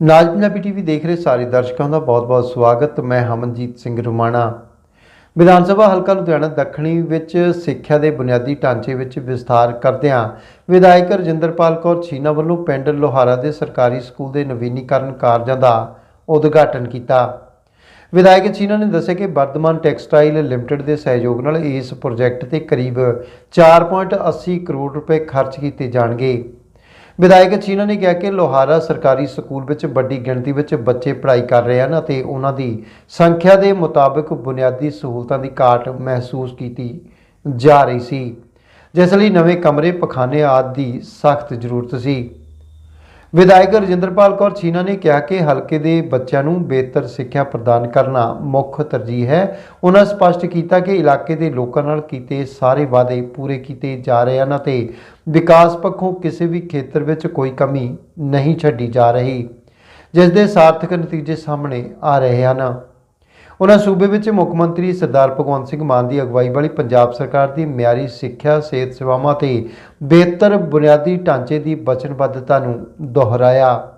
ਨਾਜ Punjabi TV ਦੇਖ ਰਹੇ ਸਾਰੇ ਦਰਸ਼ਕਾਂ ਦਾ ਬਹੁਤ-ਬਹੁਤ ਸਵਾਗਤ। ਮੈਂ ਹਮਨਜੀਤ ਸਿੰਘ ਰੁਮਾਣਾ। ਵਿਧਾਨ ਸਭਾ ਹਲਕਾ ਲੁਧਿਆਣਾ ਦੱਖਣੀ ਵਿੱਚ ਸਿੱਖਿਆ ਦੇ ਬੁਨਿਆਦੀ ਢਾਂਚੇ ਵਿੱਚ ਵਿਸਥਾਰ ਕਰਦਿਆਂ ਵਿਧਾਇਕ ਰਜਿੰਦਰਪਾਲ ਕੌਰ ਛੀਨਾ ਵੱਲੋਂ ਪਿੰਡ ਲੋਹਾਰਾ ਦੇ ਸਰਕਾਰੀ ਸਕੂਲ ਦੇ ਨਵੀਨੀਕਰਨ ਕਾਰਜਾਂ ਦਾ ਉਦਘਾਟਨ ਕੀਤਾ। ਵਿਧਾਇਕ ਛੀਨਾ ਨੇ ਦੱਸਿਆ ਕਿ ਵਰਧਮਾਨ ਟੈਕਸਟਾਈਲ ਲਿਮਟਿਡ ਦੇ ਸਹਿਯੋਗ ਨਾਲ ਇਸ ਪ੍ਰੋਜੈਕਟ ਤੇ ਕਰੀਬ 4.80 ਕਰੋੜ ਰੁਪਏ ਖਰਚ ਕੀਤੇ ਜਾਣਗੇ। ਵਿਧਾਇਕ ਛੀਨਾ ਨੇ ਕਿਹਾ ਕਿ ਲੋਹਾਰਾ ਸਰਕਾਰੀ ਸਕੂਲ ਵਿੱਚ ਵੱਡੀ ਗਿਣਤੀ ਵਿੱਚ ਬੱਚੇ ਪੜ੍ਹਾਈ ਕਰ ਰਹੇ ਹਨ ਅਤੇ ਉਹਨਾਂ ਦੀ ਸੰਖਿਆ ਦੇ ਮੁਤਾਬਕ ਬੁਨਿਆਦੀ ਸਹੂਲਤਾਂ ਦੀ ਘਾਟ ਮਹਿਸੂਸ ਕੀਤੀ ਜਾ ਰਹੀ ਸੀ। ਜਿਸ ਲਈ ਨਵੇਂ ਕਮਰੇ, ਪਖਾਨੇ ਆਦਿ ਦੀ ਸਖਤ ਜ਼ਰੂਰਤ ਸੀ। ਵਿਧਾਇਕ ਰਜਿੰਦਰਪਾਲ ਕੌਰ ਛੀਨਾ ਨੇ ਕਿਹਾ ਕਿ ਹਲਕੇ ਦੇ ਬੱਚਿਆਂ ਨੂੰ ਬਿਹਤਰ ਸਿੱਖਿਆ ਪ੍ਰਦਾਨ ਕਰਨਾ ਮੁੱਖ ਤਰਜੀਹ ਹੈ। ਉਹਨਾਂ ਸਪਸ਼ਟ ਕੀਤਾ ਕਿ ਇਲਾਕੇ ਦੇ ਲੋਕਾਂ ਨਾਲ ਕੀਤੇ ਸਾਰੇ ਵਾਅਦੇ ਪੂਰੇ ਕੀਤੇ ਜਾ ਰਹੇ ਹਨ ਅਤੇ ਵਿਕਾਸ ਪੱਖੋਂ ਕਿਸੇ ਵੀ ਖੇਤਰ ਵਿੱਚ ਕੋਈ ਕਮੀ ਨਹੀਂ ਛੱਡੀ ਜਾ ਰਹੀ, ਜਿਸ ਦੇ ਸਾਰਥਕ ਨਤੀਜੇ ਸਾਹਮਣੇ ਆ ਰਹੇ ਹਨ। ਉਹਨਾਂ ਸੂਬੇ ਵਿੱਚ ਮੁੱਖ ਮੰਤਰੀ ਸਰਦਾਰ ਭਗਵੰਤ ਸਿੰਘ ਮਾਨ ਦੀ ਅਗਵਾਈ ਵਾਲੀ ਪੰਜਾਬ ਸਰਕਾਰ ਦੀ ਮਿਆਰੀ ਸਿੱਖਿਆ, ਸਿਹਤ ਸੇਵਾਵਾਂ ਤੇ ਬਿਹਤਰ ਬੁਨਿਆਦੀ ਢਾਂਚੇ ਦੀ ਵਚਨਬੱਧਤਾ ਨੂੰ ਦੁਹਰਾਇਆ।